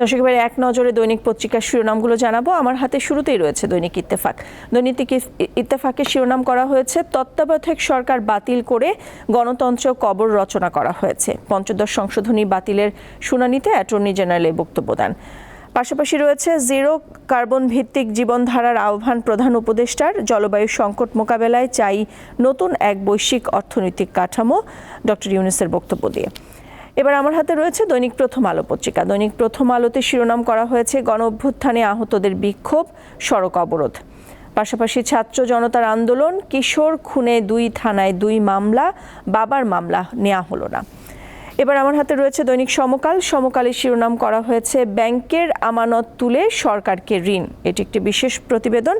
দর্শক, এবারে এক নজরে দৈনিক পত্রিকার শিরোনামগুলো জানাব। আমার হাতে শুরুতেই রয়েছে দৈনিক ইত্তেফাক। দৈনিক ইত্তেফাকের শিরোনাম করা হয়েছে, তত্ত্বাবধায়ক সরকার বাতিল করে গণতন্ত্র কবর রচনা করা হয়েছে। পঞ্চদশ সংশোধনী বাতিলের শুনানিতে অ্যাটর্নি জেনারেল এই বক্তব্য দেন। পাশাপাশি রয়েছে জিরো কার্বন ভিত্তিক জীবনধারার আহ্বান প্রধান উপদেষ্টার। জলবায়ু সংকট মোকাবেলায় চাই নতুন এক বৈশ্বিক অর্থনৈতিক কাঠামো। ডক্টর ইউনুসের বক্তব্য দিয়ে। এবার আমার হাতে রয়েছে দৈনিক প্রথম আলো পত্রিকা। দৈনিক প্রথম আলোতে শিরোনাম করা হয়েছে গণ অভ্যুত্থানে আহতদের বিক্ষোভ, সড়ক অবরোধ। পাশাপাশি ছাত্র জনতার আন্দোলন, কিশোর খুনে দুই থানায় দুই মামলা, বাবার মামলা নেওয়া হলো না। এবার আমার হাতে রয়েছে দৈনিক সমকাল। সমকালের শিরোনাম করা হয়েছে ব্যাংকের আমানত তুলে সরকারকে ঋণ। এটি একটি বিশেষ প্রতিবেদন।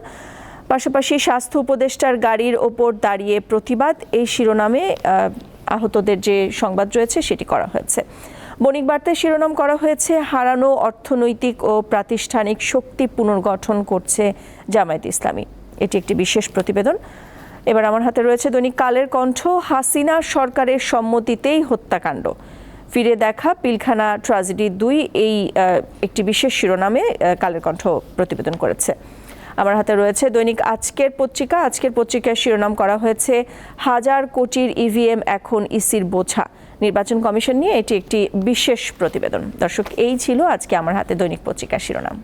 পাশাপাশি স্বাস্থ্য উপদেষ্টার গাড়ির ওপর দাঁড়িয়ে প্রতিবাদ। এই শিরোনামে আহতদের যে সংবাদ রয়েছে সেটি করা হয়েছে। বণিক বার্তায় শিরোনাম করা হয়েছে, হারানো অর্থনৈতিক ও প্রাতিষ্ঠানিক শক্তি পুনর্গঠন করছে জামায়াত ইসলামী। এটি একটি বিশেষ প্রতিবেদন। এবার আমার হাতে রয়েছে দৈনিক কালের কণ্ঠ, হাসিনা সরকারের সম্মতিতেই হত্যাকাণ্ড। ফিরে দেখা পিলখানা ট্রাজেডি দুই, এই একটি বিশেষ শিরোনামে কালের কণ্ঠ প্রতিবেদন করেছে। আমার হাতে রয়েছে দৈনিক আজকের পত্রিকা। আজকের পত্রিকার শিরোনাম করা হয়েছে, হাজার কোটির ইভিএম এখন ইসির বোঝা। নির্বাচন কমিশন নিয়ে এটি একটি বিশেষ প্রতিবেদন। দর্শক, এই ছিল আজকে আমার হাতে দৈনিক পত্রিকার শিরোনাম।